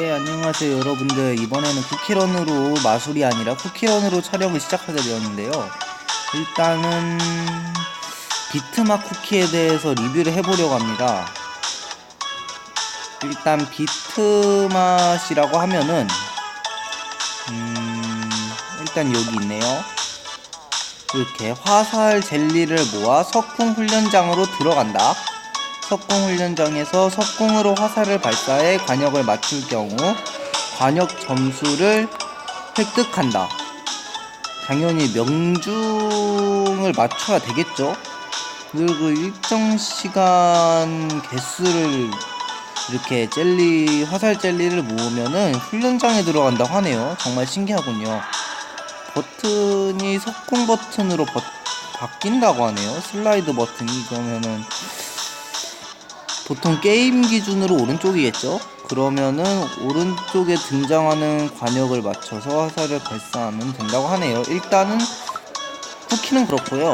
예 안녕하세요 여러분들. 이번에는 쿠키런으로 마술이 아니라 쿠키런으로 촬영을 시작하게 되었는데요. 일단은 비트맛 쿠키에 대해서 리뷰를 해보려고 합니다. 일단 비트맛이라고 하면은 음 일단 여기 있네요. 이렇게 화살 젤리를 모아 석궁 훈련장으로 들어간다 석궁 훈련장에서 석궁으로 화살을 발사해 관역을 맞출 경우 관역 점수를 획득한다. 당연히 명중을 맞춰야 되겠죠. 그리고 일정 시간 개수를 이렇게 젤리 화살 젤리를 모으면은 훈련장에 들어간다고 하네요. 정말 신기하군요. 버튼이 석궁 버튼으로 버- 바뀐다고 하네요. 슬라이드 버튼이 이거면은 보통 게임 기준으로 오른쪽이겠죠? 그러면은 오른쪽에 등장하는 관역을 맞춰서 화살을 발사하면 된다고 하네요. 일단은 쿠키는 그렇고요.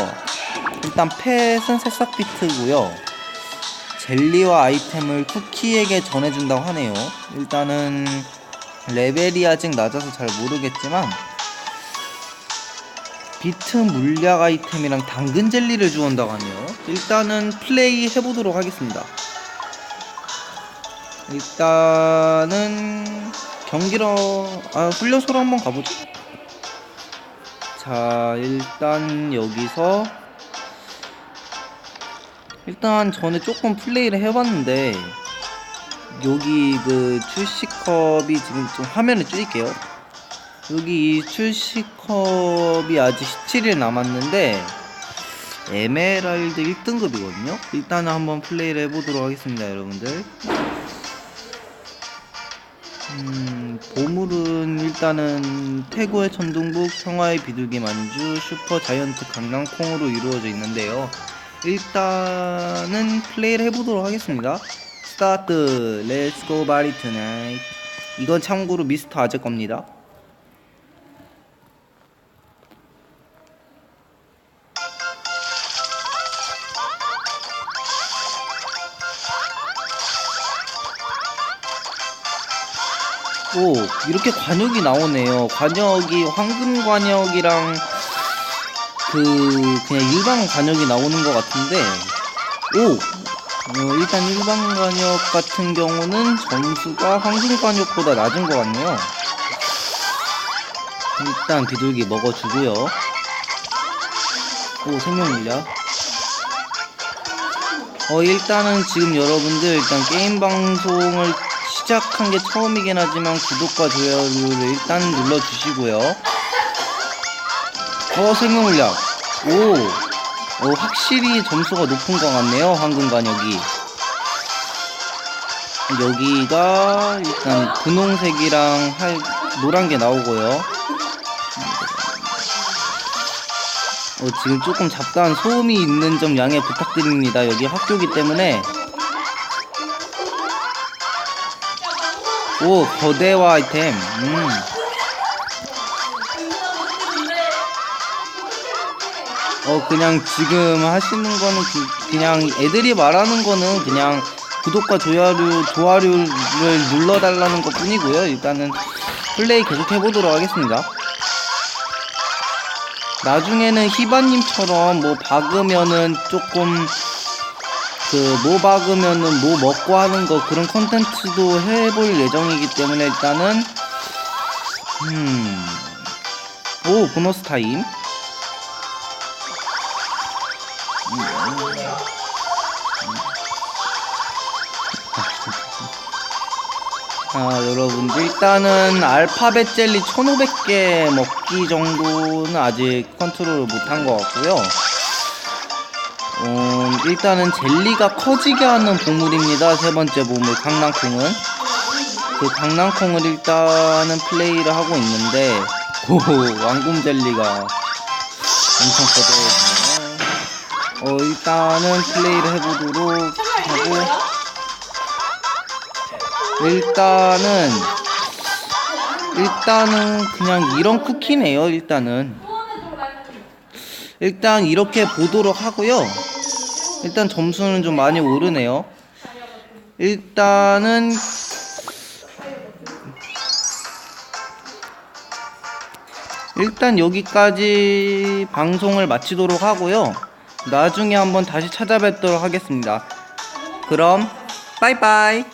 일단 펫은 새싹 비트고요. 젤리와 아이템을 쿠키에게 전해준다고 하네요. 일단은 레벨이 아직 낮아서 잘 모르겠지만 비트 물약 아이템이랑 당근 젤리를 주온다고 하네요. 일단은 플레이 해보도록 하겠습니다. 일단은 경기로 아 훈련소로 한번 가보죠. 자 일단 여기서 일단 전에 조금 플레이를 해봤는데 여기 그 출시컵이 지금 좀 화면을 줄일게요. 여기 이 출시컵이 아직 17일 남았는데 에메랄드 1등급이거든요. 일단은 한번 플레이를 해보도록 하겠습니다, 여러분들. 음, 보물은 일단은 태고의 천둥북, 평화의 비둘기 만주, 슈퍼 자이언트 강낭콩으로 이루어져 있는데요. 일단은 플레이를 해보도록 하겠습니다. 스타트, 렛츠 고 바리 투나잇. 이건 참고로 미스터 아재 겁니다. 오 이렇게 관역이 나오네요. 관역이 황금 관역이랑 그 그냥 일반 관역이 나오는 것 같은데 오! 어, 일단 일반 관역 같은 경우는 점수가 황금 관역보다 낮은 것 같네요. 일단 비둘기 먹어주고요. 오 생명 물약 어 일단은 지금 여러분들 일단 게임 방송을 시작한 게 처음이긴 하지만 구독과 좋아요를 일단 눌러주시고요. 어 생명 물약. 오, 어, 확실히 점수가 높은 것 같네요. 황금 관역이. 여기가 일단 분홍색이랑 할 노란 게 나오고요. 어, 지금 조금 잡다한 소음이 있는 점 양해 부탁드립니다. 여기 학교기 때문에 오 거대화 아이템. 음. 어 그냥 지금 하시는 거는 그, 냥 애들이 말하는 거는 그냥 구독과 좋아요 좋아요를 눌러달라는 것 뿐이고요. 일단은 플레이 계속 해보도록 하겠습니다. 나중에는 히바님처럼 뭐 박으면은 조금 그 뭐 박으면은 뭐 먹고 하는 거 그런 컨텐츠도 해볼 예정이기 때문에 일단은 음오 보너스 타임. 아 여러분들 일단은 알파벳 젤리 1500개 먹기 정도는 아직 컨트롤을 못한 것 같고요. 어, 일단은 젤리가 커지게 하는 보물입니다. 세 번째 보물 강낭콩은 그 강낭콩을 일단은 플레이를 하고 있는데 오 왕금 젤리가 엄청 커져요. 어 일단은 플레이를 해보도록 하고 일단은 일단은 그냥 이런 쿠키네요. 일단은 일단 이렇게 보도록 하고요. 일단 점수는 좀 많이 오르네요. 일단은 일단 여기까지 방송을 마치도록 하고요. 나중에 한번 다시 찾아뵙도록 하겠습니다. 그럼 빠이빠이